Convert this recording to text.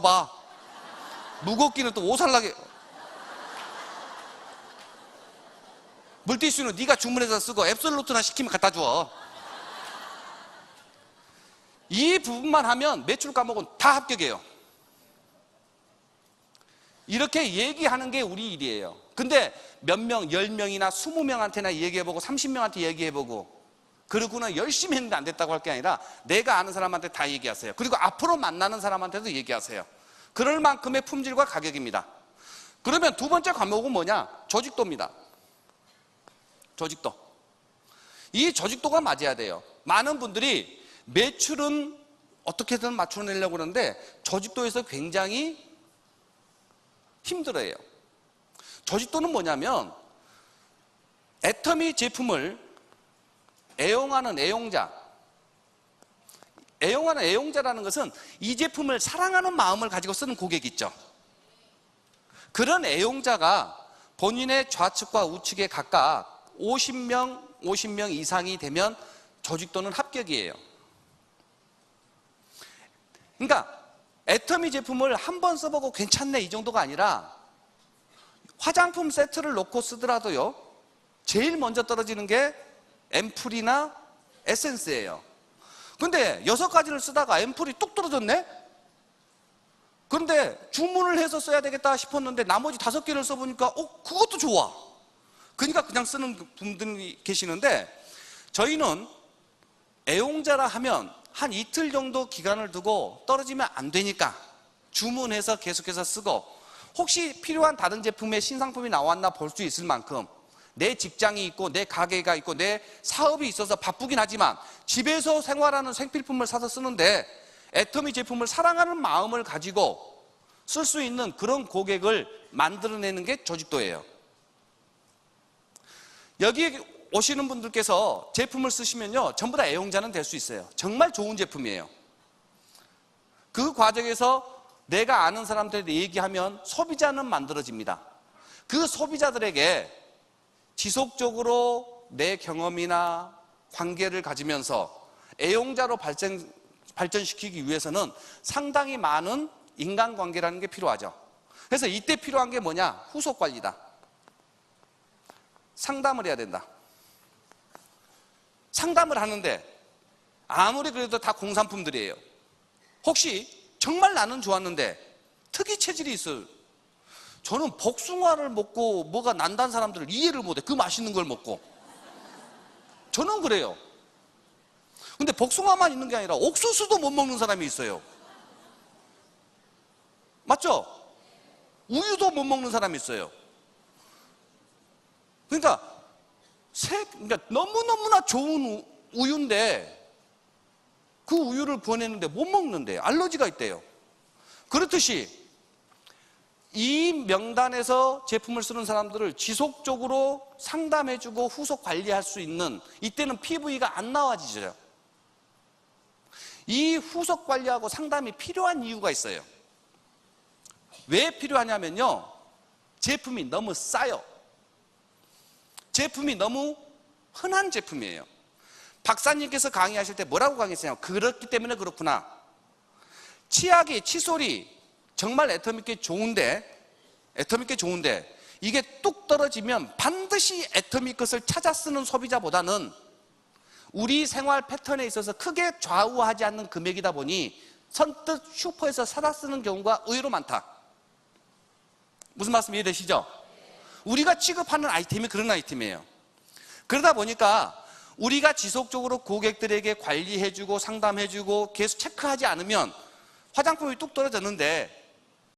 봐. 무겁기는 또 오살나게. 물티슈는 네가 주문해서 쓰고 앱솔루트나 시키면 갖다 줘. 이 부분만 하면 매출 과목은 다 합격이에요. 이렇게 얘기하는 게 우리 일이에요. 근데 몇 명, 열 명이나 스무 명한테나 얘기해보고 삼십 명한테 얘기해보고 그러고는 열심히 했는데 안 됐다고 할 게 아니라 내가 아는 사람한테 다 얘기하세요. 그리고 앞으로 만나는 사람한테도 얘기하세요. 그럴 만큼의 품질과 가격입니다. 그러면 두 번째 과목은 뭐냐? 조직도입니다. 조직도. 이 조직도가 맞아야 돼요. 많은 분들이 매출은 어떻게든 맞춰내려고 그러는데 조직도에서 굉장히 힘들어해요. 조직도는 뭐냐면 애터미 제품을 애용하는 애용자, 애용하는 애용자라는 것은 이 제품을 사랑하는 마음을 가지고 쓰는 고객 있죠. 그런 애용자가 본인의 좌측과 우측에 각각 50명, 50명 이상이 되면 조직도는 합격이에요. 그러니까 애터미 제품을 한 번 써보고 괜찮네 이 정도가 아니라 화장품 세트를 놓고 쓰더라도요 제일 먼저 떨어지는 게 앰플이나 에센스예요 근데 여섯 가지를 쓰다가 앰플이 뚝 떨어졌네? 그런데 주문을 해서 써야 되겠다 싶었는데 나머지 다섯 개를 써보니까 어 그것도 좋아 그러니까 그냥 쓰는 분들이 계시는데 저희는 애용자라 하면 한 이틀 정도 기간을 두고 떨어지면 안 되니까 주문해서 계속해서 쓰고 혹시 필요한 다른 제품의 신상품이 나왔나 볼 수 있을 만큼 내 직장이 있고 내 가게가 있고 내 사업이 있어서 바쁘긴 하지만 집에서 생활하는 생필품을 사서 쓰는데 애터미 제품을 사랑하는 마음을 가지고 쓸 수 있는 그런 고객을 만들어내는 게 조직도예요. 여기 오시는 분들께서 제품을 쓰시면요, 전부 다 애용자는 될 수 있어요. 정말 좋은 제품이에요. 그 과정에서 내가 아는 사람들한테 얘기하면 소비자는 만들어집니다. 그 소비자들에게 지속적으로 내 경험이나 관계를 가지면서 애용자로 발전, 발전시키기 위해서는 상당히 많은 인간관계라는 게 필요하죠. 그래서 이때 필요한 게 뭐냐? 후속 관리다. 상담을 해야 된다. 상담을 하는데 아무리 그래도 다 공산품들이에요. 혹시 정말 나는 좋았는데 특이 체질이 있어요. 저는 복숭아를 먹고 뭐가 난다는 사람들을 이해를 못해. 그 맛있는 걸 먹고. 저는 그래요. 근데 복숭아만 있는 게 아니라 옥수수도 못 먹는 사람이 있어요. 맞죠? 우유도 못 먹는 사람이 있어요. 그러니까 새, 그러니까 너무너무나 좋은 우, 우유인데 그 우유를 구워내는데 못 먹는데 알러지가 있대요. 그렇듯이 이 명단에서 제품을 쓰는 사람들을 지속적으로 상담해주고 후속 관리할 수 있는 이때는 PV가 안 나와지죠. 이 후속 관리하고 상담이 필요한 이유가 있어요. 왜 필요하냐면요. 제품이 너무 싸요. 제품이 너무 흔한 제품이에요. 박사님께서 강의하실 때 뭐라고 강의했어요? 그렇기 때문에 그렇구나. 치약이 칫솔이 정말 애터미게 좋은데 애터미게 좋은데 이게 뚝 떨어지면 반드시 애터미 것을 찾아 쓰는 소비자보다는 우리 생활 패턴에 있어서 크게 좌우하지 않는 금액이다 보니 선뜻 슈퍼에서 사다 쓰는 경우가 의외로 많다. 무슨 말씀 이해되시죠? 우리가 취급하는 아이템이 그런 아이템이에요. 그러다 보니까 우리가 지속적으로 고객들에게 관리해주고 상담해주고 계속 체크하지 않으면 화장품이 뚝 떨어졌는데